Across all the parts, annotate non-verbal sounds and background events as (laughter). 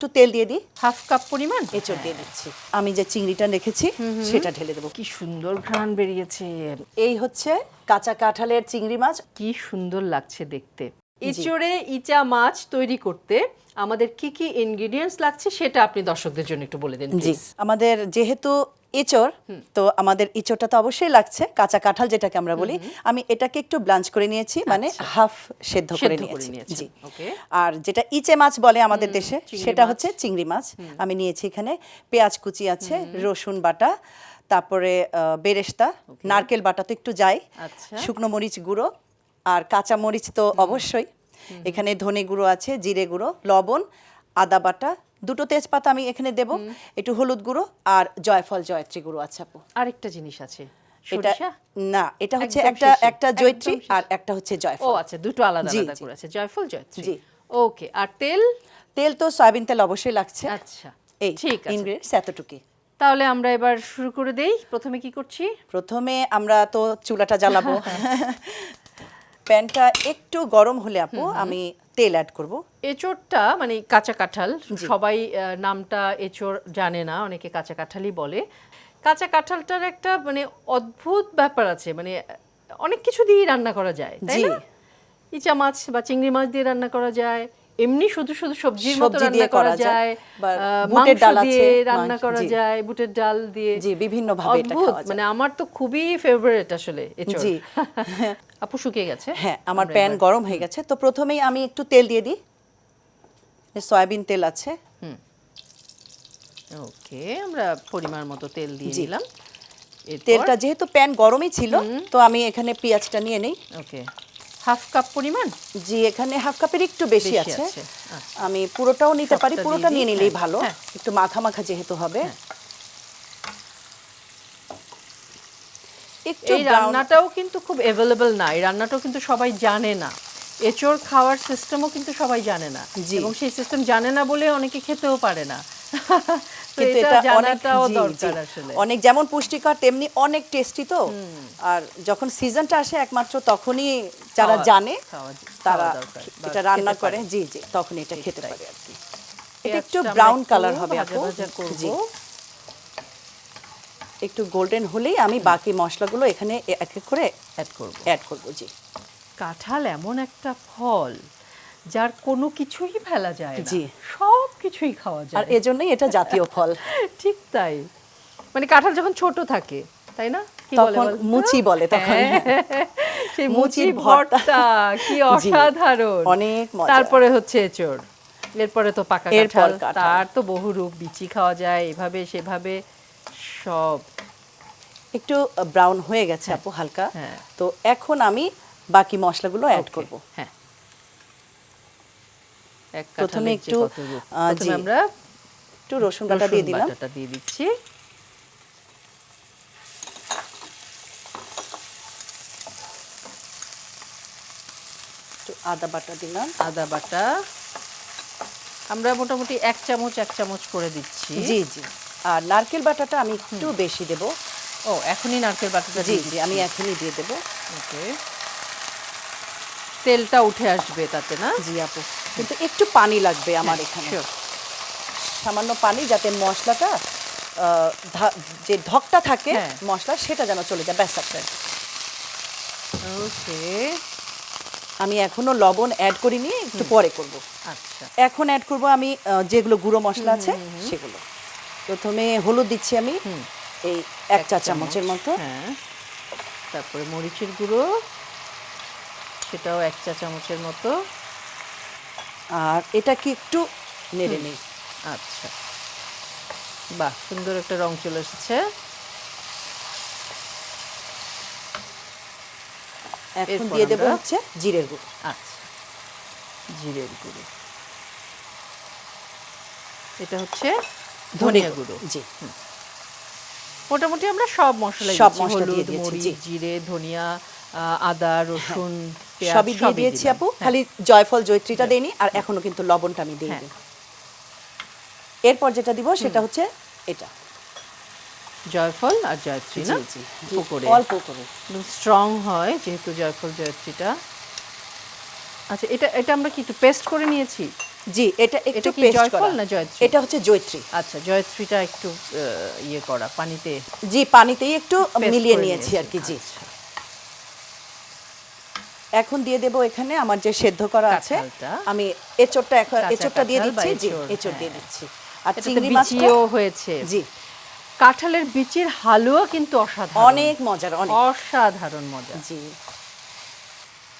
একটু তেল দিয়ে দিই হাফ কাপ পরিমাণ এঁচড় দিয়ে দিচ্ছি। আমি যে চিংড়িটা রেখেছি সেটা ঢেলে দেবো। কি সুন্দর ঘ্রাণ বেরিয়েছে। এই হচ্ছে কাঁচা কাঁঠালের চিংড়ি মাছ। কি সুন্দর লাগছে দেখতে। এচড়ে ইচা মাছ তৈরি করতে আমাদের কি কি ইনগ্রিডিয়েন্টস লাগছে সেটা আপনি দর্শকদের জন্য একটু বলে দিন জি। আমাদের যেহেতু এঁচড় তো আমাদের এঁচড়টা তো অবশ্যই লাগছে কাঁচা কাঁঠাল যেটাকে আমরা বলি। আমি এটাকে একটু ব্লাঞ্চ করে নিয়েছি মানে হাফ সেদ্ধ করে আচ্ছা। নিয়েছি। জি। আর যেটা ইচে মাছ বলে আমাদের দেশে সেটা হচ্ছে চিংড়ি মাছ। আমি নিয়েছি এখানে পেঁয়াজ কুচি আছে রসুন বাটা তারপরে বেরেস্তা নারকেল বাটা তো একটু যাই আচ্ছা। শুকনো মরিচ গুঁড়ো আর কাঁচা মরিচ তো অবশ্যই। এখানে ধনে গুঁড়ো আছে জিরে গুঁড়ো লবণ আদা বাটা দুটো তেজপাতা আমি এখানে দেব একটু হলুদ গুঁড়ো আর জয়ফল জয়ত্রী গুঁড়ো আছে আপু। আরেকটা জিনিস আছে এটা না এটা হচ্ছে একটা একটা জয়ত্রী আর একটা হচ্ছে ও আচ্ছা দুটো আলাদা আলাদা। করে আছে জয়ফল জয়ত্রী। জি। ওকে আর তেল? তেল তো সয়াবিন তেল অবশ্যই লাগছে। আচ্ছা এই ঠিক আছে। ইনগ্রেডিয়েন্টস এতটুকুই। তাহলে আমরা এবার শুরু করে দেই প্রথমে কি করছি? প্রথমে আমরা তো চুলাটা জ্বালাবো। (laughs) প্যানটা একটু গরম হলে আপু আমি তেল অ্যাড করব। এচোরটা মানে কাঁচা কাঁঠাল সবাই নামটা এচোর জানে না অনেকে কাঁচা কাঁঠালই বলে। কাঁচা কাঁঠালটার একটা মানে অদ্ভুত ব্যাপার আছে মানে অনেক কিছু দিয়েই রান্না করা যায় তাই না? ইচা মাছ বা চিংড়ি মাছ দিয়ে রান্না করা যায় এমনি শুধু শুধু সবজির মতো রান্না করা যায়, বুটের ডাল আছে, দিয়ে রান্না করা যায় বুটের ডাল দিয়ে। জি, বিভিন্নভাবে এটা খাওয়া যায়। মানে আমার তো খুবই ফেভারিট আসলে জি। (laughs) আপু শুকিয়ে গেছে? হ্যাঁ আমার প্যান গরম হয়ে গেছে তো প্রথমেই আমি একটু তেল দিয়ে দিই। সয়াবিন তেল আছে। হুম। ওকে আমরা পরিমাণ মতো তেল দিয়ে এরপর- তেলটা যেহেতু প্যান গরমই ছিল তো আমি এখানে পেঁয়াজটা নিয়ে নেই। ওকে। হাফ কাপ পরিমাণ? জি এখানে হাফ কাপের একটু বেশি আছে। আচ্ছা। আমি পুরোটাও নিতে পারি পুরোটা নিয়ে নিলেই হ্যাঁ, ভালো। হ্যাঁ। একটু মাখা মাখা যেহেতু হবে। একটু এই রান্নাটাও কিন্তু খুব অ্যাভেলেবল না এই রান্নাটাও কিন্তু সবাই জানে না। এচোর খাওয়ার সিস্টেমও কিন্তু সবাই জানে না। এবং সেই সিস্টেম জানে না বলে অনেকে খেতেও পারে না। (laughs) কিন্তু এটা এটা অনেক জানাটাও দরকার আসলে। অনেক যেমন পুষ্টিকর তেমনি অনেক টেস্টি তো। আর যখন সিজনটা আসে একমাত্র তখনই যারা জানে তারা এটা রান্না করে। জি জি তখন এটা খেতে পারে আর কি। এটা একটু ব্রাউন কালার হবে আপু। জি। একটু গোল্ডেন হলেই আমি বাকি মশলাগুলো এখানে এক এক করে অ্যাড করব। অ্যাড করব জি। কাঁঠাল এমন একটা ফল যার কোনো কিছুই ফেলা যায় না। জি। সব কিছুই খাওয়া যায়। আর এজন্যই এটা জাতীয় ফল। (laughs) ঠিক তাই। মানে কাঁঠাল যখন ছোট থাকে তাই না? তখন মুচি বলে তখন। হ্যাঁ, (laughs) সেই মুচির ভর্তা। কি অসাধারণ। অনেক মজা। তারপরে হচ্ছে এচোড়। এরপরে তো পাকা কাঁঠাল। তার তো বহু রূপ বিচি খাওয়া যায় এভাবে সেভাবে সব। একটু ব্রাউন হয়ে গেছে আপু হালকা। হ্যাঁ। তো এখন আমি বাকি মশলাগুলো অ্যাড করব। হ্যাঁ। প্রথমে একটু। আমরা একটু রসুন বাটা দিয়ে দিলাম। দিয়ে দিচ্ছি। আদা বাটা দিলাম। আদা বাটা। আমরা মোটামুটি এক চামচ এক চামচ করে দিচ্ছি। জি জি। আর নারকেল বাটাটা আমি একটু বেশি দেব। ও এখনই নারকেল বাটাটা জি জি আমি এখনই দিয়ে দেবো। ওকে। তেলটা উঠে আসবে তাতে না? জি আপু কিন্তু একটু পানি লাগবে আমার এখানে। সামান্য পানি যাতে মশলাটা যে ধকটা থাকে হ্যাঁ। মশলা সেটা যেন চলে যায়। ব্যাস ওকে। আমি এখনও লবণ অ্যাড করিনি একটু পরে করব। আচ্ছা। এখন অ্যাড করব আমি যেগুলো গুঁড়ো মশলা আছে সেগুলো। প্রথমে হলুদ দিচ্ছি আমি এই এক চা চামচের মতো। হ্যাঁ। তারপরে মরিচের গুঁড়ো। সেটাও এক চা চামচের মতো। আর এটা কি একটু নেড়ে নেই। আচ্ছা। বাহ সুন্দর একটা রং চলে এসেছে। এখন দিয়ে দেবো হচ্ছে জিরের গুঁড়ো। আচ্ছা জিরের গুঁড়ো। এটা হচ্ছে ধনিয়া গুঁড়ো। জি। মোটামুটি আমরা সব মশলা সব মশলা দিয়ে দিয়েছি, জিরে ধনিয়া আদা রসুন সবই দিয়ে দিয়েছি আপু। হ্যাঁ। খালি জয়ফল জয়ত্রীটা দেইনি আর এখনও কিন্তু লবণটা আমি হ্যাঁ। দিইনি এরপর যেটা দিব সেটা হচ্ছে এটা। জয়ফল আর জয়ত্রী না? করে। অল্প করে। স্ট্রং হয় যেহেতু জয়ফল জয়ত্রীটা। আচ্ছা এটা এটা আমরা কি একটু পেস্ট করে নিয়েছি? জি এটা একটু পেস্ট জয়ফল করা। না জয়ত্রী? এটা হচ্ছে জয়ত্রী। আচ্ছা জয়ত্রীটা একটু ইয়ে করা পানিতে জি পানিতেই একটু মিলিয়ে নিয়েছি আর কি জি। আচ্ছা। এখন দিয়ে দেব এখানে আমার যে সেদ্ধ করা আছে। আমি এচোরটা এখন এচোরটা দিয়ে দিচ্ছি। জি এঁচোড়, এচোর দিয়ে হ্যাঁ। দিচ্ছি। আর চিংড়ি মাছটা বিচিও হয়েছে। জি। কাঁঠালের বিচির হালুয়া কিন্তু অসাধারণ। অনেক মজার অনেক। অসাধারণ মজা। জি।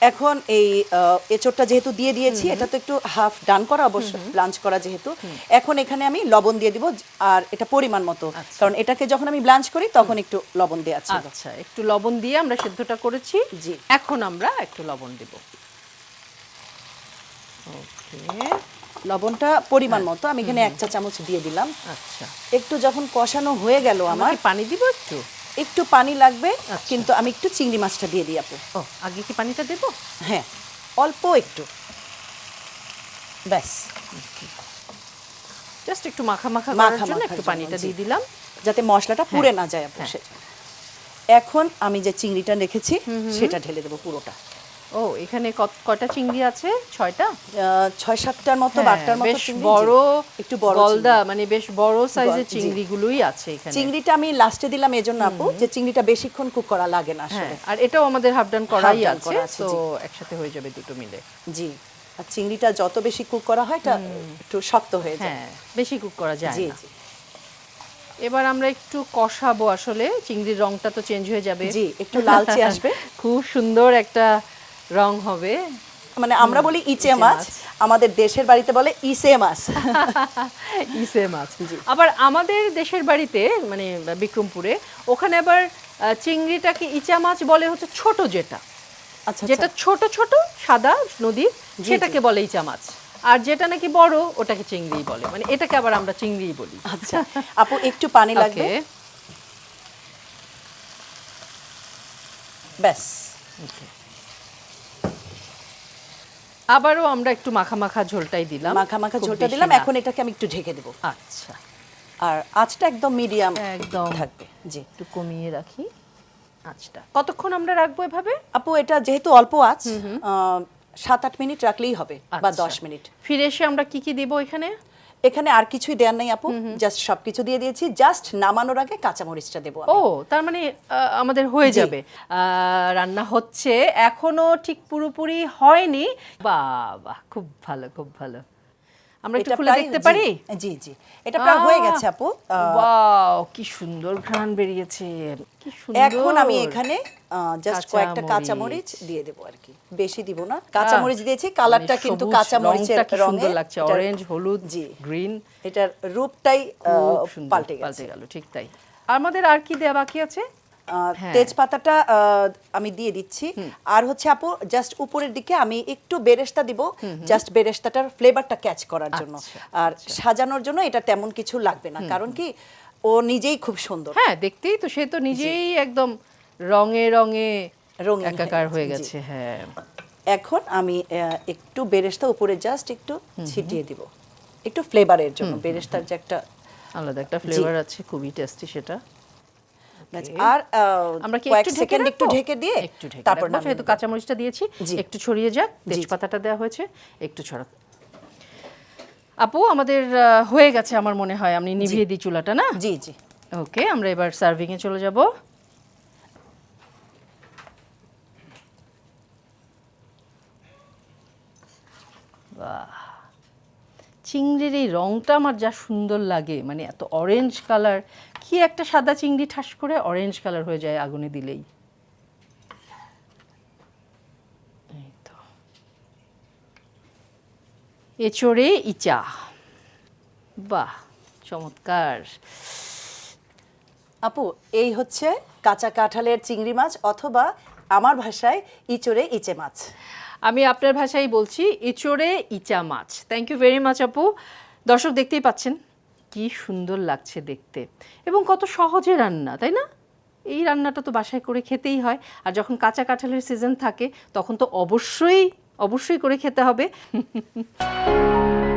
এখন এই আহ, এঁচোড়টা যেহেতু দিয়ে দিয়েছি এটা তো একটু হাফ ডান করা অবশ্য ব্লাঞ্চ করা যেহেতু। এখন এখানে আমি লবণ দিয়ে দিব আর এটা পরিমাণ মতো। আচ্ছা। কারণ এটাকে যখন আমি ব্লাঞ্চ করি তখন একটু লবণ দেওয়া ছিল। আচ্ছা একটু লবণ দিয়ে আমরা সেদ্ধটা করেছি। জি। এখন আমরা একটু লবণ দেব। ওকে। লবণটা পরিমাণ মতো আমি এখানে এক চা চামচ দিয়ে দিলাম। আচ্ছা। একটু যখন কষানো হয়ে গেল আমার পানি দিব একটু? একটু পানি লাগবে আচ্ছা। কিন্তু আমি একটু চিংড়ি মাছটা দিয়ে দিই আপু। ও আগে কি পানিটা দেব? হ্যাঁ অল্প একটু। ব্যাস। জাস্ট একটু মাখা মাখা মাখা করার জন্য একটু পানিটা দিয়ে দিলাম। যাতে মশলাটা পুড়ে না যায় আপু সে। সেটা এখন আমি যে চিংড়িটা রেখেছি সেটা ঢেলে দেবো পুরোটা। ও এখানে কয়টা চিংড়ি আছে? ছয়টা? ছয় সাতটার মতো হ্যাঁ, মতো বেশ। বড় একটু বড় গলদা মানে বেশ বড় সাইজের চিংড়িগুলোই আছে এখানে। চিংড়িটা আমি লাস্টে দিলাম এজন্য আপু যে চিংড়িটা বেশিক্ষণ কুক করা লাগে না হ্যাঁ আসলে আর এটাও আমাদের হাফ ডান করাই আছে তো একসাথে হয়ে যাবে দুটো মিলে। জি আর চিংড়িটা যত বেশি কুক করা হয় এটা একটু শক্ত হয়ে যায়। হ্যাঁ বেশি কুক করা যায় না। এবার আমরা একটু কষাবো আসলে চিংড়ির রংটা তো চেঞ্জ হয়ে যাবে। জি, একটু লালচে আসবে। (laughs) খুব সুন্দর একটা রং হবে। মানে আমরা বলি ইচে মাছ। আমাদের দেশের বাড়িতে বলে ইসে মাছ। (laughs) ইসে মাছ আবার আমাদের দেশের বাড়িতে মানে বিক্রমপুরে ওখানে আবার চিংড়িটাকে ইচা মাছ বলে হচ্ছে ছোট যেটা। আচ্ছা যেটা ছোট ছোট সাদা নদীর সেটাকে বলে ইচা মাছ। আর যেটা নাকি বড় ওটাকে চিংড়ি বলে। মানে এটাকে আবার আমরা চিংড়ি বলি। আচ্ছা আপু একটু পানি (laughs) লাগবে? Okay. ব্যাস। আবারও আমরা একটু মাখা মাখা ঝোলটাই দিলাম। মাখা মাখা ঝোলটা দিলাম এখন এটাকে আমি একটু ঢেকে দেবো। আচ্ছা। আর আঁচটা একদম মিডিয়াম একদম। থাকবে জি। একটু কমিয়ে রাখি আচ্ছা কতক্ষণ আমরা রাখব এভাবে? আপু এটা যেহেতু অল্প আঁচ সাত আট মিনিট রাখলেই হবে বা আচ্ছা। দশ মিনিট। ফিরে এসে আমরা কি কি দেবো এখানে? এখানে আর কিছুই দেওয়ার নাই আপু। জাস্ট সবকিছু দিয়ে দিয়েছি। জাস্ট নামানোর আগে কাঁচামরিচটা দেবো। ও তার মানে আহ, আমাদের হয়ে যাবে। আহ, রান্না হচ্ছে। এখনও ঠিক পুরোপুরি হয়নি। বাহ। খুব ভালো খুব ভালো। আমরা একটু খুলে দেখতে পারি? জি জি। এটা প্রায় হয়ে গেছে আপু। ওয়াও কি সুন্দর ঘ্রাণ বেরিয়েছে। কি সুন্দর। এখন আমি এখানে জাস্ট কয়েকটা কাঁচা মরিচ। দিয়ে দেবো আর কি। বেশি দিব না। কাঁচা মরিচ দিয়েছি কালারটা মানে কিন্তু কাঁচা মরিচের রঙে। সুন্দর লাগছে অরেঞ্জ হলুদ জি। গ্রিন এটার রূপটাই পাল্টে গেল ঠিক তাই। আমাদের আর কি দেয়া বাকি আছে। তেজপাতাটা আহ, আমি দিয়ে দিচ্ছি। আর হচ্ছে আপু জাস্ট উপরের দিকে আমি একটু বেরেস্তা দিব জাস্ট বেরেস্তাটার ফ্লেভারটা ক্যাচ করার জন্য। আচ্ছা, আর সাজানোর জন্য এটা তেমন কিছু লাগবে না। কারণ কি ও নিজেই খুব সুন্দর। হ্যাঁ দেখতেই তো সে তো নিজেই একদম রঙে রঙে হয়ে একাকার হয়ে গেছে, হ্যাঁ। এখন আমি একটু বেরেস্তা উপরে জাস্ট একটু ছিটিয়ে দিব। একটু ফ্লেভারের জন্য বেরেস্তার যে একটা আলাদা একটা ফ্লেভার আছে খুবই টেস্টি সেটা। আর আমরা কি একটু সেকেন্ড একটু ঢেকে দিয়ে একটু ঢেকে তারপর যেহেতু কাঁচামরিচটা দিয়েছি। একটু ছড়িয়ে যাক। তেজপাতাটা দেওয়া হয়েছে। একটু ছড়া আপু আমাদের হয়ে গেছে আমার মনে হয়। আমি নিভিয়ে দিই চুলাটা না? জি জি। ওকে আমরা এবার সার্ভিং এ চলে যাব। বাহ। চিংড়ির এই রংটা আমার যা সুন্দর লাগে মানে এত অরেঞ্জ কালার কি একটা সাদা চিংড়ি ঠাস করে অরেঞ্জ কালার হয়ে যায় আগুনে দিলেই। এচড়ে ইচা। বাহ, চমৎকার। আপু, এই হচ্ছে কাঁচা কাঁঠালের চিংড়ি মাছ অথবা আমার ভাষায় ইচড়ে ইচে মাছ। আমি আপনার ভাষায় বলছি ইচোড়ে ইচা মাছ। থ্যাংক ইউ ভেরি মাচ আপু। দর্শক দেখতেই পাচ্ছেন, কি সুন্দর লাগছে দেখতে। এবং কত সহজে রান্না, তাই না? এই রান্নাটা তো বাসায় করে খেতেই হয়। আর যখন কাঁচা কাঁঠালের সিজন থাকে, তখন তো অবশ্যই অবশ্যই করে খেতে হবে। (laughs)